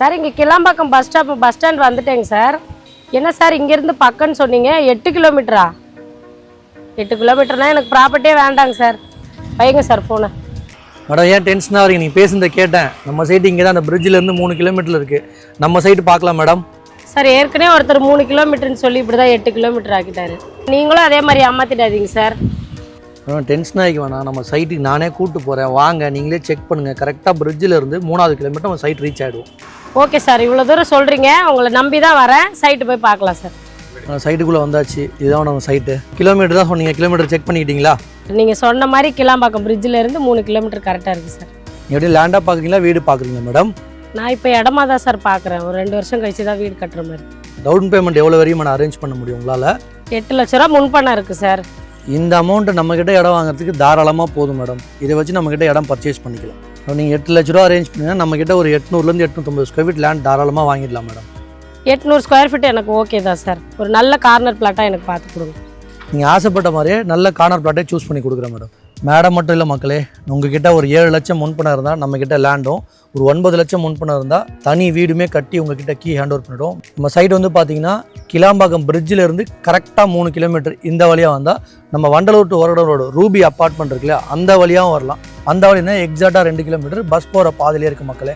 Sir இங்கே Kilambakkam bus stop bus stand வந்துட்டேங்க sir. என்ன சார் இங்கேருந்து பக்கம்னு சொன்னீங்க? எட்டு கிலோமீட்டரா? எட்டு கிலோமீட்டர்னா எனக்கு ப்ராப்பர்ட்டியே வேண்டாங்க சார். வைங்க சார் ஃபோனை மேடம் ஏன் டென்ஷனாக வரீங்க நீங்கள் பேசுனதை கேட்டேன். நம்ம சைட்டு இங்கே தான் அந்த இருந்து மூணு கிலோமீட்டர் இருக்குது நம்ம சைட்டு பார்க்கலாம் மேடம் சார் ஏற்கனவே ஒருத்தர் மூணு கிலோமீட்டர்னு சொல்லி இப்படி தான் எட்டு கிலோமீட்டர் ஆக்கிட்டாரு. நீங்களும் அதே மாதிரி ஏமாத்திடாதீங்க சார். மேடம் டென்ஷன் ஆகிக்க வேணாம். நம்ம சைட்டுக்கு நானே கூப்பிட்டு போகிறேன் வாங்க நீங்களே செக் பண்ணுங்கள் கரெக்டாக bridge-ல இருந்து மூணாவது கிலோமீட்டர் நம்ம சைட் ரீச் ஆகிடுவோம் ஓகே சார் இவ்வளோ தூரம் சொல்கிறீங்க உங்களை நம்பி தான் வரேன். சைட்டு போய் பார்க்கலாம் சார். சைட்டுக்குள்ளே வந்தாச்சு. இதுதான் நம்ம சைட்டு கிலோமீட்டர் தான் சொன்னீங்க. கிலோமீட்டர் செக் பண்ணிக்கிட்டீங்களா? நீங்கள் சொன்ன மாதிரி கிளாம்பாக்கம் bridge-ல இருந்து மூணு கிலோமீட்டர் கரெக்டாக இருக்குது சார். நீங்க எப்படி லேண்டாக பார்க்குறீங்களா வீடு பார்க்குறீங்களா மேடம் நான் இப்போ இடமா தான் சார் பார்க்குறேன். ஒரு ரெண்டு வருஷம் கழிச்சு தான் வீடு கட்டுற மாதிரி. டவுன் பேமெண்ட் எவ்வளோ வரையும் நான் அரேஞ்ச் பண்ண முடியும் உங்களால்? எட்டு லட்ச ரூபா முன்பணம் இருக்குது சார். இந்த அமௌண்ட்டு நம்மக்கிட்ட இடம் வாங்குறதுக்கு தாராளமாக போதும் மேடம் இதை வச்சு நம்மக்கிட்ட இடம் பர்ச்சேஸ் பண்ணிக்கலாம். நீங்கள் எட்டு லட்ச ரூபா அரேஞ்ச் பண்ணீங்கன்னா நம்மக்கிட்ட ஒரு எட்நூறுலேருந்து எட்நூற்றம்பது ஸ்கொயர் ஃபீட் லேண்ட் தாராளமாக வாங்கிடலாம் மேடம் எட்நூறு ஸ்கொயர் ஃபீட் எனக்கு ஓகே தான் சார் ஒரு நல்ல கார்னர் பிளாட்டாக எனக்கு பார்த்து கொடுங்க. நீங்கள் ஆசைப்பட்ட மாதிரியே நல்ல கார்னர் பிளாட்டே சூஸ் பண்ணி கொடுக்குறேன் மேடம் மேடம் மட்டும் இல்லை மக்களே உங்ககிட்ட ஒரு ஏழு லட்சம் முன்பணம் இருந்தால் நம்மக்கிட்ட லேண்டும் ஒரு ஒன்பது லட்சம் முன்பணம் இருந்தால் தனி வீடுமே கட்டி உங்ககிட்ட கீ ஹேண்ட் ஓவர் பண்ணிவிடும் நம்ம சைடு வந்து பார்த்தீங்கன்னா கிளாம்பாக்கம் இருந்து கரெக்டாக மூணு கிலோமீட்டர் இந்த வழியாக வந்தால் நம்ம Vandalur to Oragadam road Ruby apartment இருக்குல்ல அந்த வழியாகவும் வரலாம். அந்த வழினா எக்ஸாக்டாக ரெண்டு கிலோமீட்டர் பஸ் போகிற பாதையிலே இருக்குது மக்களே.